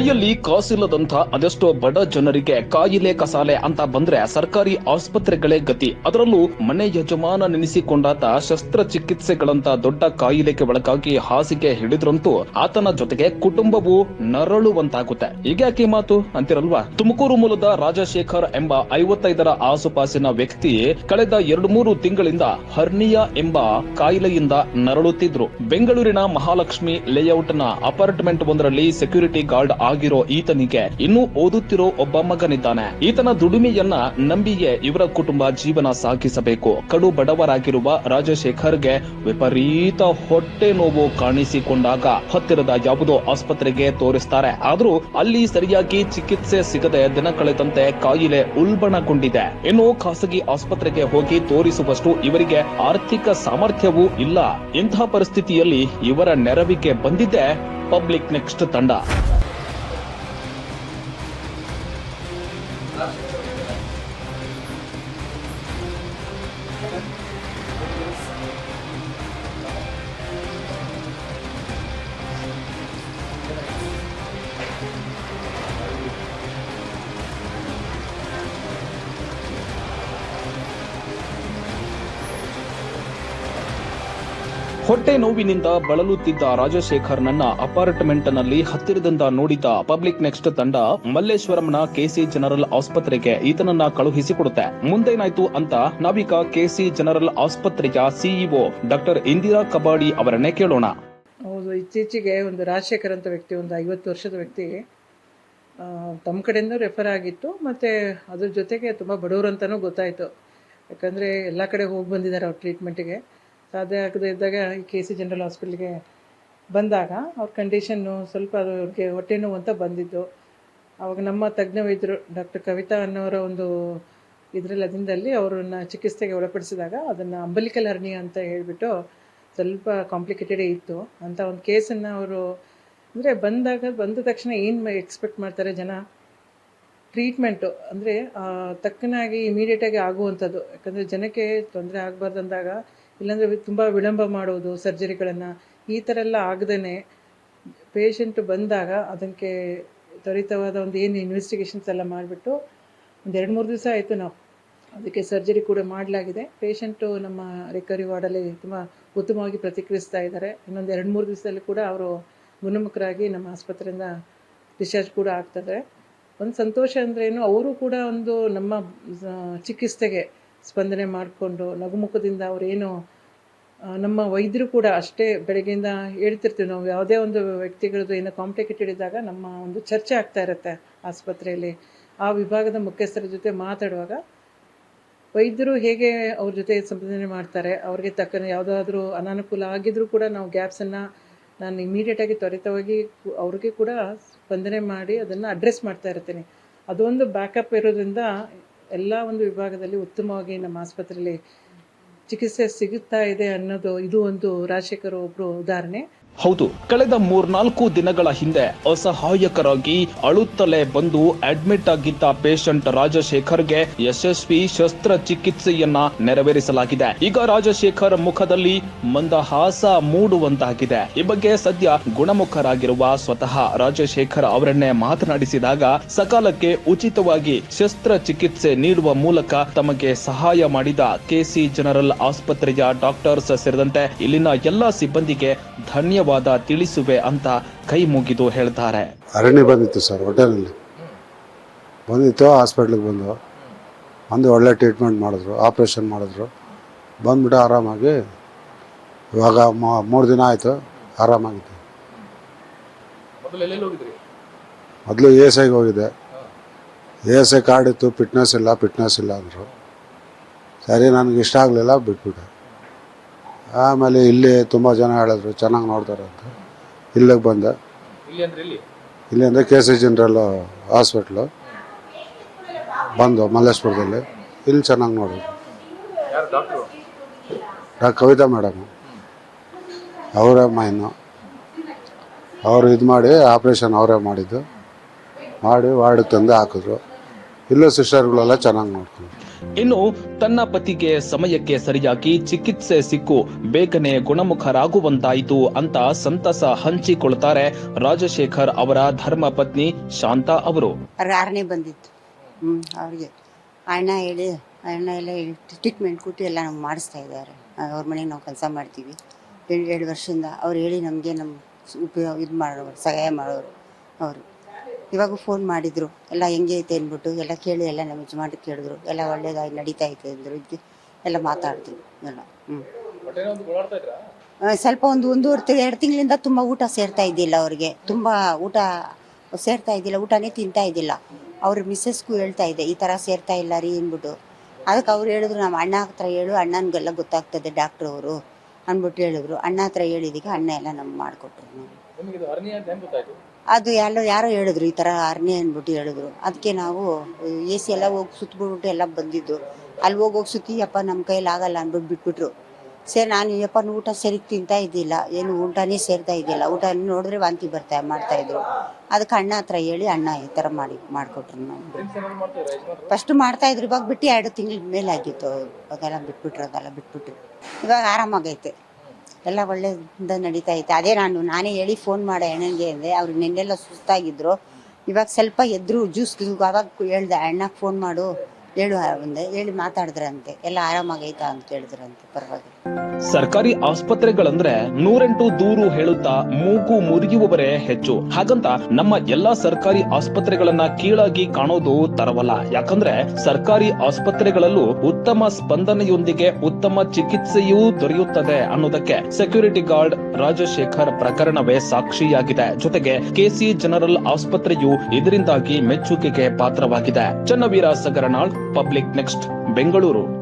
ಕೈಯಲ್ಲಿ ಕಾಸಿಲ್ಲದಂತ ಅದೆಷ್ಟೋ ಬಡ ಜನರಿಗೆ ಕಾಯಿಲೆ ಕಸಾಲೆ ಅಂತ ಬಂದ್ರೆ ಸರ್ಕಾರಿ ಆಸ್ಪತ್ರೆಗಳೇ ಗತಿ. ಅದರಲ್ಲೂ ಮನೆ ಯಜಮಾನ ನೆನೆಸಿಕೊಂಡಾತ ಶಸ್ತ್ರಚಿಕಿತ್ಸೆಗಳಂತ ದೊಡ್ಡ ಕಾಯಿಲೆಗೆ ಒಳಗಾಗಿ ಹಾಸಿಗೆ ಹಿಡಿದ್ರಂತೂ ಆತನ ಜೊತೆಗೆ ಕುಟುಂಬವು ನರಳುವಂತಾಗುತ್ತೆ. ಈಗ ಯಾಕೆ ಮಾತು ಅಂತಿರಲ್ವಾ? ತುಮಕೂರು ಮೂಲದ ರಾಜಶೇಖರ್ ಎಂಬ ಐವತ್ತೈದರ ಆಸುಪಾಸಿನ ವ್ಯಕ್ತಿ ಕಳೆದ ಎರಡು ಮೂರು ತಿಂಗಳಿಂದ ಹರ್ನಿಯಾ ಎಂಬ ಕಾಯಿಲೆಯಿಂದ ನರಳುತ್ತಿದ್ರು. ಬೆಂಗಳೂರಿನ ಮಹಾಲಕ್ಷ್ಮಿ ಲೇಔಟ್ನ ಅಪಾರ್ಟ್ಮೆಂಟ್ ಒಂದರಲ್ಲಿ ಸೆಕ್ಯೂರಿಟಿ ಗಾರ್ಡ್ ಆಗಿರೋ ಈತನಿಗೆ ಇನ್ನೂ ಓದುತ್ತಿರೋ ಒಬ್ಬ ಮಗನಿದ್ದಾನೆ. ಈತನ ದುಡಿಮೆಯನ್ನ ನಂಬಿಯೇ ಇವರ ಕುಟುಂಬ ಜೀವನ ಸಾಗಿಸಬೇಕು. ಕಡು ಬಡವರಾಗಿರುವ ರಾಜಶೇಖರ್ಗೆ ವಿಪರೀತ ಹೊಟ್ಟೆ ನೋವು ಕಾಣಿಸಿಕೊಂಡಾಗ ಹತ್ತಿರದ ಯಾವುದೋ ಆಸ್ಪತ್ರೆಗೆ ತೋರಿಸ್ತಾರೆ. ಆದ್ರೂ ಅಲ್ಲಿ ಸರಿಯಾಗಿ ಚಿಕಿತ್ಸೆ ಸಿಗದೆ ದಿನ ಕಳೆದಂತೆ ಕಾಯಿಲೆ ಉಲ್ಬಣಗೊಂಡಿದೆ. ಇನ್ನು ಖಾಸಗಿ ಆಸ್ಪತ್ರೆಗೆ ಹೋಗಿ ತೋರಿಸುವಷ್ಟು ಇವರಿಗೆ ಆರ್ಥಿಕ ಸಾಮರ್ಥ್ಯವೂ ಇಲ್ಲ. ಇಂತಹ ಪರಿಸ್ಥಿತಿಯಲ್ಲಿ ಇವರ ನೆರವಿಗೆ ಬಂದಿದ್ದೆ ಪಬ್ಲಿಕ್ ನೆಕ್ಸ್ಟ್ ತಂಡ. ಹೊಟ್ಟೆ ನೋವಿನಿಂದ ಬಳಲುತ್ತಿದ್ದ ರಾಜಶೇಖರ್ ನನ್ನ ಅಪಾರ್ಟ್ಮೆಂಟ್ನಲ್ಲಿ ಹತ್ತಿರದಿಂದ ನೋಡಿದ ಪಬ್ಲಿಕ್ ನೆಕ್ಸ್ಟ್ ತಂಡ ಮಲ್ಲೇಶ್ವರಂನ ಕೆಸಿ ಜನರಲ್ ಆಸ್ಪತ್ರೆಗೆ ಈತನನ್ನ ಕಳುಹಿಸಿಕೊಡುತ್ತೆ. ಮುಂದೇನಾಯ್ತು ಅಂತ ನಾವೀಗ ಕೆಸಿ ಜನರಲ್ ಆಸ್ಪತ್ರೆಯ ಸಿಇಒ ಡಾಕ್ಟರ್ ಇಂದಿರಾ ಕಬಾಡಿ ಅವರನ್ನೇ ಕೇಳೋಣ. ಹೌದು, ಇತ್ತೀಚೆಗೆ ಒಂದು ರಾಜಶೇಖರ್ ಅಂತ ವ್ಯಕ್ತಿ, ಒಂದು ಐವತ್ತು ವರ್ಷದ ವ್ಯಕ್ತಿ ತಮ್ಮ ಕಡೆಯಿಂದ ರೆಫರ್ ಆಗಿತ್ತು. ಮತ್ತೆ ಅದ್ರ ಜೊತೆಗೆ ತುಂಬ ಬಡವರು ಅಂತಲೂ ಗೊತ್ತಾಯಿತು. ಯಾಕಂದರೆ ಎಲ್ಲ ಕಡೆ ಹೋಗಿ ಬಂದಿದ್ದಾರೆ ಅವ್ರ ಟ್ರೀಟ್ಮೆಂಟಿಗೆ ಸಾಧ್ಯ ಆಗದೇ ಇದ್ದಾಗ ಈ ಕೆ ಸಿ ಜನರಲ್ ಹಾಸ್ಪಿಟ್ಲಿಗೆ ಬಂದಾಗ ಅವ್ರ ಕಂಡೀಷನ್ನು ಸ್ವಲ್ಪ ಅವ್ರಿಗೆ ಹೊಟ್ಟೆ ನೋವು ಅಂತ ಬಂದಿದ್ದು. ಆವಾಗ ನಮ್ಮ ತಜ್ಞ ವೈದ್ಯರು ಡಾಕ್ಟರ್ ಕವಿತಾ ಅನ್ನೋರ ಒಂದು ಇದರಲ್ಲಿ ಅದಿಂದಲ್ಲಿ ಅವರನ್ನ ಚಿಕಿತ್ಸೆಗೆ ಒಳಪಡಿಸಿದಾಗ ಅದನ್ನು ಅಂಬಲಿಕಲ್ ಹರ್ನಿ ಅಂತ ಹೇಳಿಬಿಟ್ಟು ಸ್ವಲ್ಪ ಕಾಂಪ್ಲಿಕೇಟೆಡೇ ಇತ್ತು. ಅಂತ ಒಂದು ಕೇಸನ್ನು ಅವರು ಅಂದರೆ ಬಂದಾಗ, ಬಂದ ತಕ್ಷಣ ಏನು ಎಕ್ಸ್ಪೆಕ್ಟ್ ಮಾಡ್ತಾರೆ ಜನ? ಟ್ರೀಟ್ಮೆಂಟು ಅಂದರೆ ತಕ್ಕನಾಗಿ ಇಮಿಡಿಯೇಟಾಗಿ ಆಗುವಂಥದ್ದು. ಯಾಕಂದರೆ ಜನಕ್ಕೆ ತೊಂದರೆ ಆಗಬಾರ್ದು ಅಂದಾಗ ಇಲ್ಲಾಂದರೆ ತುಂಬ ವಿಳಂಬ ಮಾಡೋದು, ಸರ್ಜರಿಗಳನ್ನು, ಈ ಥರ ಎಲ್ಲ ಆಗದೇ ಪೇಷಂಟು ಬಂದಾಗ ಅದಕ್ಕೆ ತ್ವರಿತವಾದ ಒಂದು ಏನು ಇನ್ವೆಸ್ಟಿಗೇಷನ್ಸ್ ಎಲ್ಲ ಮಾಡಿಬಿಟ್ಟು ಒಂದು ಎರಡು ಮೂರು ದಿವಸ ಆಯಿತು ನಾವು. ಅದಕ್ಕೆ ಸರ್ಜರಿ ಕೂಡ ಮಾಡಲಾಗಿದೆ. ಪೇಷಂಟು ನಮ್ಮ ರಿಕವರಿ ವಾರ್ಡಲ್ಲಿ ತುಂಬ ಉತ್ತಮವಾಗಿ ಪ್ರತಿಕ್ರಿಯಿಸ್ತಾ ಇದ್ದಾರೆ. ಇನ್ನೊಂದು ಎರಡು ಮೂರು ದಿವಸದಲ್ಲಿ ಕೂಡ ಅವರು ಗುಣಮುಖರಾಗಿ ನಮ್ಮ ಆಸ್ಪತ್ರೆಯಿಂದ ಡಿಸ್ಚಾರ್ಜ್ ಕೂಡ ಆಗ್ತದೆ ಒಂದು ಸಂತೋಷ ಅಂದ್ರೇನು ಅವರು ಕೂಡ ಒಂದು ನಮ್ಮ ಚಿಕಿತ್ಸೆಗೆ ಸ್ಪಂದನೆ ಮಾಡಿಕೊಂಡು ನಗುಮುಖದಿಂದ ಅವರೇನು ನಮ್ಮ ವೈದ್ಯರು ಕೂಡ ಅಷ್ಟೇ ಬೆಳಗ್ಗೆಯಿಂದ ಹೇಳ್ತಿರ್ತೀವಿ. ನಾವು ಯಾವುದೇ ಒಂದು ವ್ಯಕ್ತಿಗಳದ್ದು ಏನೋ ಕಾಂಪ್ಲಿಕೇಟೆಡ್ ಇದ್ದಾಗ ನಮ್ಮ ಒಂದು ಚರ್ಚೆ ಆಗ್ತಾ ಇರುತ್ತೆ ಆಸ್ಪತ್ರೆಯಲ್ಲಿ. ಆ ವಿಭಾಗದ ಮುಖ್ಯಸ್ಥರ ಜೊತೆ ಮಾತಾಡುವಾಗ ವೈದ್ಯರು ಹೇಗೆ ಅವ್ರ ಜೊತೆ ಸಂಪಾದನೆ ಮಾಡ್ತಾರೆ, ಅವ್ರಿಗೆ ತಕ್ಕ ಯಾವುದಾದ್ರೂ ಅನಾನುಕೂಲ ಆಗಿದ್ರೂ ಕೂಡ ನಾವು ಗ್ಯಾಪ್ಸನ್ನು ನಾನು ಇಮಿಡಿಯೇಟಾಗಿ ತ್ವರಿತವಾಗಿ ಅವ್ರಿಗೆ ಕೂಡ ಸ್ಪಂದನೆ ಮಾಡಿ ಅದನ್ನು ಅಡ್ರೆಸ್ ಮಾಡ್ತಾ ಇರ್ತೀನಿ. ಅದೊಂದು ಬ್ಯಾಕಪ್ ಇರೋದ್ರಿಂದ ಎಲ್ಲ ಒಂದು ವಿಭಾಗದಲ್ಲಿ ಉತ್ತಮವಾಗಿ ನಮ್ಮ ಆಸ್ಪತ್ರೆಯಲ್ಲಿ ಚಿಕಿತ್ಸೆ ಸಿಗುತ್ತಾ ಇದೆ ಅನ್ನೋದು ಇದು ಒಂದು ರಾಜಶೇಖರ್ ಒಬ್ಬರು ಉದಾಹರಣೆ. ಹೌದು, ಕಳೆದ ಮೂರ್ನಾಲ್ಕು ದಿನಗಳ ಹಿಂದೆ ಅಸಹಾಯಕರಾಗಿ ಅಳುತ್ತಲೇ ಬಂದು ಅಡ್ಮಿಟ್ ಆಗಿದ್ದ ಪೇಷಂಟ್ ರಾಜಶೇಖರ್ಗೆ ಯಶಸ್ವಿ ಶಸ್ತ್ರಚಿಕಿತ್ಸೆಯನ್ನ ನೆರವೇರಿಸಲಾಗಿದೆ. ಈಗ ರಾಜಶೇಖರ್ ಮುಖದಲ್ಲಿ ಮಂದಹಾಸ ಮೂಡುವಂತಾಗಿದೆ. ಈ ಬಗ್ಗೆ ಸದ್ಯ ಗುಣಮುಖರಾಗಿರುವ ಸ್ವತಃ ರಾಜಶೇಖರ್ ಅವರನ್ನೇ ಮಾತನಾಡಿಸಿದಾಗ ಸಕಾಲಕ್ಕೆ ಉಚಿತವಾಗಿ ಶಸ್ತ್ರಚಿಕಿತ್ಸೆ ನೀಡುವ ಮೂಲಕ ತಮಗೆ ಸಹಾಯ ಮಾಡಿದ ಕೆಸಿ ಜನರಲ್ ಆಸ್ಪತ್ರೆಯ ಡಾಕ್ಟರ್ಸ್ ಸೇರಿದಂತೆ ಇಲ್ಲಿನ ಎಲ್ಲಾ ಸಿಬ್ಬಂದಿಗೆ ಧನ್ಯವಾದ ತಿಳಿಸುವೆ ಅಂತ ಕೈ ಮುಗಿದು ಹೇಳ್ತಾರೆ. ಅರಣ್ಯ ಬಂದಿತ್ತು ಸರ್ ಹೋಟೆಲಲ್ಲಿ. ಬಂದಿತ್ತು ಹಾಸ್ಪಿಟ್ಲಿಗೆ ಬಂದು. ಬಂದು ಒಳ್ಳೆ ಟ್ರೀಟ್ಮೆಂಟ್ ಮಾಡಿದ್ರು ಆಪ್ರೇಷನ್ ಮಾಡಿದ್ರು. ಬಂದ್ಬಿಟ್ಟು ಆರಾಮಾಗಿ ಇವಾಗ ಮೂರು ದಿನ ಆಯಿತು ಆರಾಮಾಗಿತ್ತು ಮೊದಲು ಎ ಎಸ್ ಐಗೆ ಹೋಗಿದ್ದೆ. ಎ ಎಸ್ ಐ ಕಾರ್ಡ್ ಇತ್ತು ಫಿಟ್ನೆಸ್ ಇಲ್ಲ ಫಿಟ್ನೆಸ್ ಇಲ್ಲ ಅಂದರು. ಸರಿ ನನಗೆ ಇಷ್ಟ ಆಗಲಿಲ್ಲ ಬಿಟ್ಬಿಟ್ಟೆ. ಆಮೇಲೆ ಇಲ್ಲಿ ತುಂಬ ಜನ ಹೇಳಿದ್ರು ಚೆನ್ನಾಗಿ ನೋಡ್ತಾರೆ ಅಂತ. ಇಲ್ಲಿಗೆ ಬಂದೆ. ಇಲ್ಲಿ ಅಂದರೆ ಕೆ ಸಿ ಜನರಲ್ ಹಾಸ್ಪಿಟ್ಲು. ಬಂದು ಮಲ್ಲೇಶ್ವರದಲ್ಲಿ. ಇಲ್ಲಿ ಚೆನ್ನಾಗಿ ನೋಡಿದ್ರು. ಡಾಕ್ಟರ್? ಕವಿತಾ ಮೇಡಮ್. ಅವರೇ ಮೈನು ಅವರು ಇದು ಮಾಡಿ ಆಪ್ರೇಷನ್ ಅವರೇ ಮಾಡಿದ್ದು. ಮಾಡಿ ವಾರ್ಡ್ ತಂದು ಹಾಕಿದ್ರು. ಇಲ್ಲೂ ಸಿಸ್ಟರ್ಗಳೆಲ್ಲ ಚೆನ್ನಾಗಿ ನೋಡ್ಕೊಂಡು ಇನ್ನು ತನ್ನ ಪತಿಗೆ ಸಮಯಕ್ಕೆ ಸರಿಯಾಗಿ ಚಿಕಿತ್ಸೆ ಸಿಕ್ಕು, ಬೇಗನೆ ಗುಣಮುಖರಾಗುವಂತಾಯಿತು ಅಂತ ಸಂತಸ ಹಂಚಿಕೊಳ್ತಾರೆ ರಾಜಶೇಖರ್ ಅವರ ಧರ್ಮ ಪತ್ನಿ ಶಾಂತಾ ಅವರು. ಆರನೇ ಬಂದಿತ್ತು. ಹ್ಞೂ ಅವ್ರಿಗೆ ಅಣ್ಣ ಹೇಳಿ, ಅಣ್ಣ ಎಲ್ಲ ಹೇಳಿ ಟ್ರೀಟ್ಮೆಂಟ್ ಕೊಟ್ಟು ಎಲ್ಲ ನಮ್ಗೆ ಮಾಡಿಸ್ತಾ ಇದ್ದಾರೆ. ಅವ್ರ ಮನೆಗೆ ನಾವು ಕೆಲಸ ಮಾಡ್ತೀವಿ. ಎರಡು ಎರಡು ವರ್ಷದಿಂದ ಅವ್ರು ಹೇಳಿ ನಮಗೆ ನಮ್ಮ ಉಪಯೋಗ, ಇದು ಮಾಡೋರು, ಸಹಾಯ ಮಾಡೋರು ಅವರು. ಇವಾಗ ಫೋನ್ ಮಾಡಿದ್ರು. ಎಲ್ಲ ಹೆಂಗೆ ಐತೆ? ಅಂದ್ಬಿಟ್ಟು ಎಲ್ಲ ಕೇಳಿ ಎಲ್ಲ ನಮ್ಮ ಯಜಮಾನ್ರು ಕೇಳಿದ್ರು. ಎಲ್ಲ ಒಳ್ಳೇದಾಗಿ ನಡೀತಾ ಐತೆ? ಅಂದರು. ಇದಕ್ಕೆ ಎಲ್ಲ ಮಾತಾಡಿದ್ರು ಎಲ್ಲ. ಹ್ಞೂ ಸ್ವಲ್ಪ ಒಂದು ಒಂದೂವರೆ ತಿ- ಎರಡು ತಿಂಗಳಿಂದ ತುಂಬ ಊಟ ಸೇರ್ತಾ ಇದ್ದಿಲ್ಲ ಅವ್ರಿಗೆ. ತುಂಬ ಊಟ ಸೇರ್ತಾ ಇದ್ದಿಲ್ಲ ಊಟನೇ ತಿಂತಾ ಇದ್ದಿಲ್ಲ. ಅವ್ರ ಮಿಸ್ಸಸ್ಗೂ ಹೇಳ್ತಾ ಇದ್ದೆ ಈ ಥರ ಸೇರ್ತಾ ಇಲ್ಲ ರೀ ಅಂದ್ಬಿಟ್ಟು. ಅದಕ್ಕೆ ಅವ್ರು ಹೇಳಿದ್ರು ನಮ್ಮ ಅಣ್ಣ ಹತ್ರ ಹೇಳು ಅಣ್ಣನಿಗೆಲ್ಲ ಗೊತ್ತಾಗ್ತದೆ ಡಾಕ್ಟ್ರ್ ಅವರು ಅಂದ್ಬಿಟ್ಟು ಹೇಳಿದ್ರು. ಅಣ್ಣ ಹತ್ರ ಹೇಳಿದಕ್ಕೆ ಅಣ್ಣ ಎಲ್ಲ ನಮ್ಗೆ ಮಾಡಿಕೊಟ್ರು. ಅದು ಎಲ್ಲೋ ಯಾರೋ ಹೇಳಿದ್ರು, ಈ ಥರ ಅರ್ನಿ ಅಂದ್ಬಿಟ್ಟು ಹೇಳಿದ್ರು. ಅದಕ್ಕೆ ನಾವು, ಎ ಸಿ ಎಲ್ಲ ಹೋಗಿ ಸುತ್ತಬಿಟ್ಟು ಎಲ್ಲ ಬಂದಿದ್ದು. ಅಲ್ಲಿ ಹೋಗಿ ಹೋಗಿ ಸುತ್ತಿ ಅಪ್ಪ ನಮ್ಮ ಕೈಯಲ್ಲಿ ಆಗಲ್ಲ ಅಂದ್ಬಿಟ್ಟು ಬಿಟ್ಬಿಟ್ರು. ಸರಿ ನಾನು, ಯಪ್ಪ ಊಟ ಸರಿಗೆ ತಿಂತಾ ಇದ್ದಿಲ್ಲ ಏನು ಊಟನೇ ಸೇರ್ತಾ ಇದ್ದಿಲ್ಲ ಊಟ ನೋಡಿದ್ರೆ ವಾಂತಿ ಬರ್ತಾ ಮಾಡ್ತಾ ಇದ್ರು. ಅದಕ್ಕೆ ಅಣ್ಣ ಹತ್ರ ಹೇಳಿ, ಅಣ್ಣ, ಈ ಥರ ಮಾಡಿ, ಮಾಡಿಕೊಟ್ರು ನಾವು ಫಸ್ಟ್ ಮಾಡ್ತಾ ಇದ್ರು, ಇವಾಗ ಬಿಟ್ಟು ಎರಡು ತಿಂಗಳ ಮೇಲೆ ಆಗಿತ್ತು. ಅದೆಲ್ಲ ಬಿಟ್ಬಿಟ್ರು ಅದೆಲ್ಲ ಬಿಟ್ಬಿಟ್ರು. ಇವಾಗ ಆರಾಮಾಗೈತೆ. ಎಲ್ಲ ಒಳ್ಳೆಯಿಂದ ನಡೀತಾ ಐತೆ ಅದೇ ನಾನು, ನಾನೇ ಹೇಳಿ ಫೋನ್ ಮಾಡ ಅಣ್ಣನಿಗೆ ಅಂದೆ, ಅವ್ರು ನಿನ್ನೆಲ್ಲ ಸುಸ್ತಾಗಿದ್ರು. ಇವಾಗ ಸ್ವಲ್ಪ ಎದ್ರು ಜ್ಯೂಸ್ ಅವಾಗ ಹೇಳ್ದೆ ಅಣ್ಣಗೆ ಫೋನ್ ಮಾಡು. ಹೇಳು, ಅಂದೆ. ಹೇಳಿ ಮಾತಾಡಿದ್ರಂತೆ. ಎಲ್ಲ ಆರಾಮಾಗೈತಾ ಅಂತ ಹೇಳಿದ್ರಂತೆ, ಪರವಾಗಿಲ್ಲ. ಸರ್ಕಾರಿ ಆಸ್ಪತ್ರೆಗಳಂದ್ರೆ ನೂರೆಂಟು ದೂರು ಹೇಳುತ್ತಾ ಮೂಗು ಮುರಿಯುವವರೇ ಹೆಚ್ಚು. ಹಾಗಂತ ನಮ್ಮ ಎಲ್ಲಾ ಸರ್ಕಾರಿ ಆಸ್ಪತ್ರೆಗಳನ್ನ ಕೀಳಾಗಿ ಕಾಣೋದು ತರವಲ್ಲ. ಯಾಕಂದ್ರೆ ಸರ್ಕಾರಿ ಆಸ್ಪತ್ರೆಗಳಲ್ಲೂ ಉತ್ತಮ ಸ್ಪಂದನೆಯೊಂದಿಗೆ ಉತ್ತಮ ಚಿಕಿತ್ಸೆಯೂ ದೊರೆಯುತ್ತದೆ ಅನ್ನೋದಕ್ಕೆ ಸೆಕ್ಯೂರಿಟಿ ಗಾರ್ಡ್ ರಾಜಶೇಖರ್ ಪ್ರಕರಣವೇ ಸಾಕ್ಷಿಯಾಗಿದೆ. ಜೊತೆಗೆ ಕೆಸಿ ಜನರಲ್ ಆಸ್ಪತ್ರೆಯು ಇದರಿಂದಾಗಿ ಮೆಚ್ಚುಗೆಗೆ ಪಾತ್ರವಾಗಿದೆ. Channaveera Sagaranal, public next, Bengaluru.